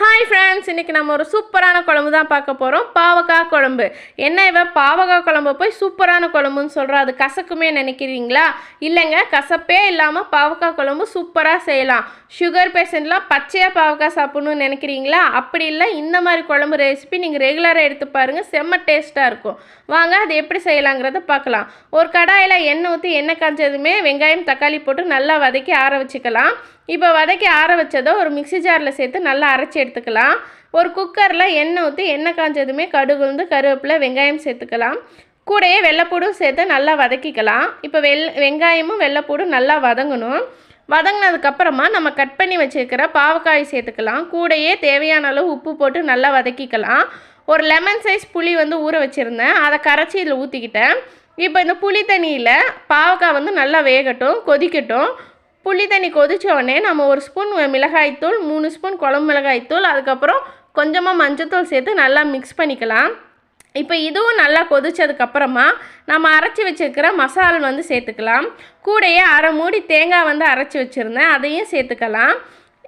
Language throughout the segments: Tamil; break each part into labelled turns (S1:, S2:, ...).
S1: ஹாய் ஃப்ரெண்ட்ஸ் இன்றைக்கி நம்ம ஒரு சூப்பரான குழம்பு தான் பார்க்க போகிறோம் பாவக்காய் குழம்பு. என்ன இவ? பாவக்காய் குழம்பு போய் சூப்பரான குழம்புன்னு சொல்கிறோம் அது கசக்குமே நினைக்கிறீங்களா? இல்லைங்க கசப்பே இல்லாமல் பாவக்காய் குழம்பு சூப்பராக செய்யலாம். சுகர் பேஷண்ட்லாம் பச்சையாக பாவக்காய் சாப்பிட்ணுன்னு நினைக்கிறீங்களா? அப்படி இல்லை இந்த மாதிரி குழம்பு ரெசிபி நீங்கள் ரெகுலராக எடுத்து பாருங்கள் செம்ம டேஸ்ட்டாக இருக்கும். வாங்க அது எப்படி செய்யலாங்கிறத பார்க்கலாம். ஒரு கடாயில் எண்ணெய் ஊற்றி எண்ணெய் காய்ச்சதுமே வெங்காயம் தக்காளி போட்டு நல்லா வதக்கி ஆற வச்சுக்கலாம். இப்போ வதக்கி ஆற வச்சதை ஒரு மிக்ஸி ஜாரில் சேர்த்து நல்லா அரைச்சி எடுத்துக்கலாம். ஒரு குக்கரில் எண்ணெய் ஊற்றி எண்ணெய் காஞ்சதுமே கடுகு உளுந்து கருவேப்பிலை வெங்காயம் சேர்த்துக்கலாம். கூடையே வெள்ளைப்பூடும் சேர்த்து நல்லா வதக்கிக்கலாம். இப்போ வெள் வெங்காயமும் வெள்ளைப்பூடும் நல்லா வதங்கணும். வதங்கினதுக்கப்புறமா நம்ம கட் பண்ணி வச்சுருக்கிற பாவக்காய் சேர்த்துக்கலாம். கூடையே தேவையான அளவு உப்பு போட்டு நல்லா வதக்கிக்கலாம். ஒரு லெமன் சைஸ் புளி வந்து ஊற வச்சுருந்தேன். அதை கரைச்சி இதில் ஊற்றிக்கிட்டேன் இப்போ இந்த புளி தண்ணியில் பாவக்காய் வந்து நல்லா வேகட்டும் கொதிக்கட்டும். புளி தண்ணி கொதிச்ச உடனே நம்ம ஒரு ஸ்பூன் மிளகாய்த்தூள் மூணு ஸ்பூன் குழம்பு மிளகாய்த்தூள் அதுக்கப்புறம் கொஞ்சமாக மஞ்சத்தூள் சேர்த்து நல்லா மிக்ஸ் பண்ணிக்கலாம். இப்போ இதுவும் நல்லா கொதிச்சதுக்கப்புறமா நம்ம அரைச்சி வச்சுருக்கிற மசால் வந்து சேர்த்துக்கலாம். கூடையே அரை மூடி தேங்காய் வந்து அரைச்சி வச்சுருந்தேன் அதையும் சேர்த்துக்கலாம்.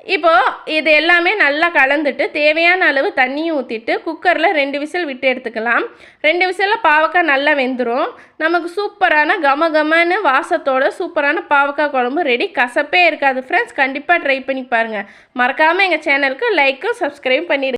S1: இப்போது இது எல்லாமே நல்லா கலந்துட்டு தேவையான அளவு தண்ணியும் ஊற்றிட்டு குக்கரில் ரெண்டு விசில் விட்டு எடுத்துக்கலாம். ரெண்டு விசிலில் பாவக்காய் நல்லா வெந்துடும் நமக்கு சூப்பரான கம கமன்னு வாசத்தோட சூப்பரான பாவக்காய் குழம்பு ரெடி கசப்பே இருக்காது ஃப்ரெண்ட்ஸ் கண்டிப்பாக ட்ரை பண்ணி பாருங்கள் மறக்காமல் எங்கள் சேனலுக்கு லைக்கும் சப்ஸ்கிரைப் பண்ணிவிடுங்க